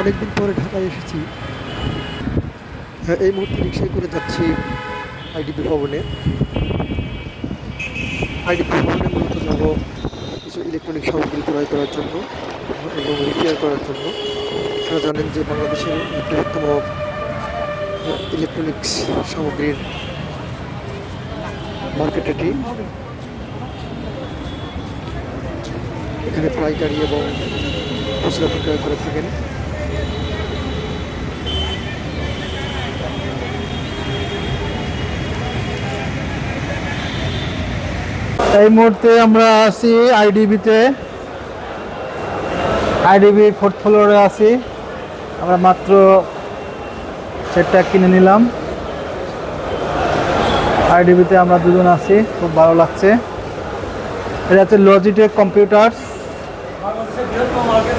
অনেকদিন পরে ঢাকায় এসেছি। এই মুহূর্তে রিক্সায় করে যাচ্ছি আইডিপি ভবনে। আইডিপি ভবনে মূলত যাব কিছু ইলেকট্রনিক সামগ্রী ক্রয় করার জন্য এবং রিপেয়ার করার জন্য। আপনারা জানেন যে বাংলাদেশের বৃহত্তম ইলেকট্রনিক্স সামগ্রীর মার্কেট এটি। এখানে পাইকারি এবং খুচরা বিক্রয় করে থাকেন। এই মুহূর্তে আমরা আছি আইডিবিতে আইডিবি ফোর্থ ফ্লোরে আছি। আমরা মাত্র সেটটা কিনে নিলাম। আইডিবিতে আমরা দুজন আছি, খুব ভালো লাগছে। এটা হচ্ছে লজিটেক কম্পিউটার্স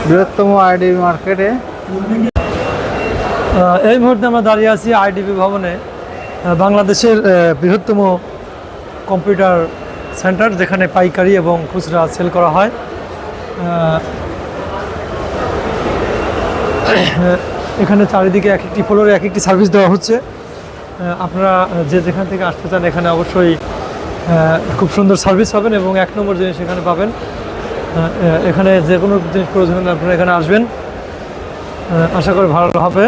বৃহত্তম আইডিবি মার্কেটে এই মুহূর্তে আমরা দাঁড়িয়ে আছি আইডিবি ভবনে। বাংলাদেশের বৃহত্তম কম্পিউটার সেন্টার যেখানে পাইকারি এবং খুচরা সেল করা হয়। এখানে চারিদিকে এক একটি ফ্লোরে এক একটি সার্ভিস দেওয়া হচ্ছে। আপনারা যে যেখান থেকে আসতে চান এখানে অবশ্যই খুব সুন্দর সার্ভিস পাবেন এবং এক নম্বর জিনিস এখানে পাবেন। এখানে যে কোনো জিনিস প্রয়োজন আপনারা এখানে আসবেন। আশা করি ভালো হবে।